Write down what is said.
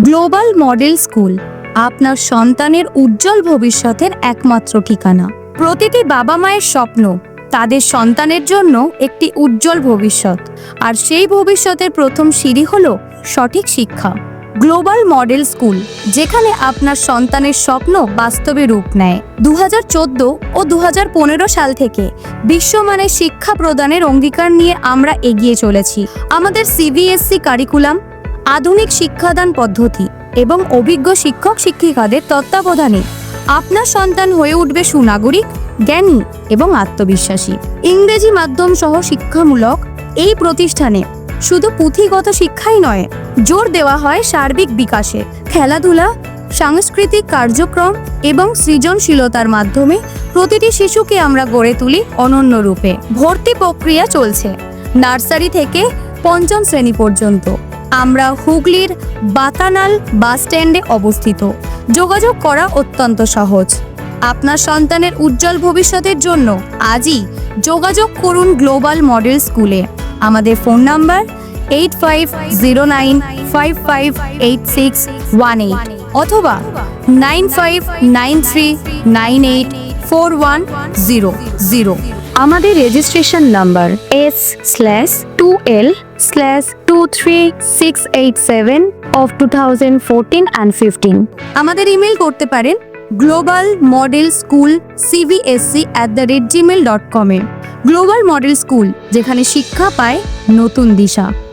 Global model school, আপনার সন্তানের উজ্জ্বল ভবিষ্যতের একমাত্র ঠিকানা। প্রতিটি বাবা মায়ের স্বপ্ন, তাদের সন্তানের জন্য একটি উজ্জ্বল ভবিষ্যৎ। আর সেই ভবিষ্যতের প্রথম সিঁড়ি হল সঠিক শিক্ষা। গ্লোবাল মডেল স্কুল, যেখানে আপনার সন্তানের স্বপ্ন বাস্তবে রূপ নেয়। দু হাজার চোদ্দ ও দু হাজার পনেরো সাল থেকে বিশ্বমানের শিক্ষা প্রদানের অঙ্গীকার নিয়ে আমরা এগিয়ে চলেছি। আমাদের সিবিএসসি কারিকুলাম আধুনিক শিক্ষাদান পদ্ধতি এবং অভিজ্ঞ শিক্ষক শিক্ষিকাদের তত্ত্বাবধানে আপনার সন্তান হয়ে উঠবে সুনাগরিক, জ্ঞানী এবং আত্মবিশ্বাসী। ইংরেজি মাধ্যম সহ শিক্ষামূলক এই প্রতিষ্ঠানে শুধু পুঁথিগত শিক্ষাই নয়, জোর দেওয়া হয় সার্বিক বিকাশে। খেলাধুলা, সাংস্কৃতিক কার্যক্রম এবং সৃজনশীলতার মাধ্যমে প্রতিটি শিশুকে আমরা গড়ে তুলি অনন্য রূপে। ভর্তি প্রক্রিয়া চলছে। নার্সারি থেকে পঞ্চম শ্রেণি পর্যন্ত। আমরা হুগলির বাতানাল বাস স্ট্যান্ডে অবস্থিত। যোগাযোগ করা অত্যন্ত সহজ। আপনার সন্তানের উজ্জ্বল ভবিষ্যতের জন্য আজই যোগাযোগ করুন গ্লোবাল মডেল স্কুলে। আমাদের phone number eight five zero nine five five eight six one eight অথবা nine five nine three nine eight four one zero zero আমাদের registration number S slash two L slash two three six eight seven of two thousand and fifteen আমাদের email করতে পারেন global model school CBSC at the rate Gmail dot কমে global model school যেখানে শিক্ষা পায় নতুন দিশা।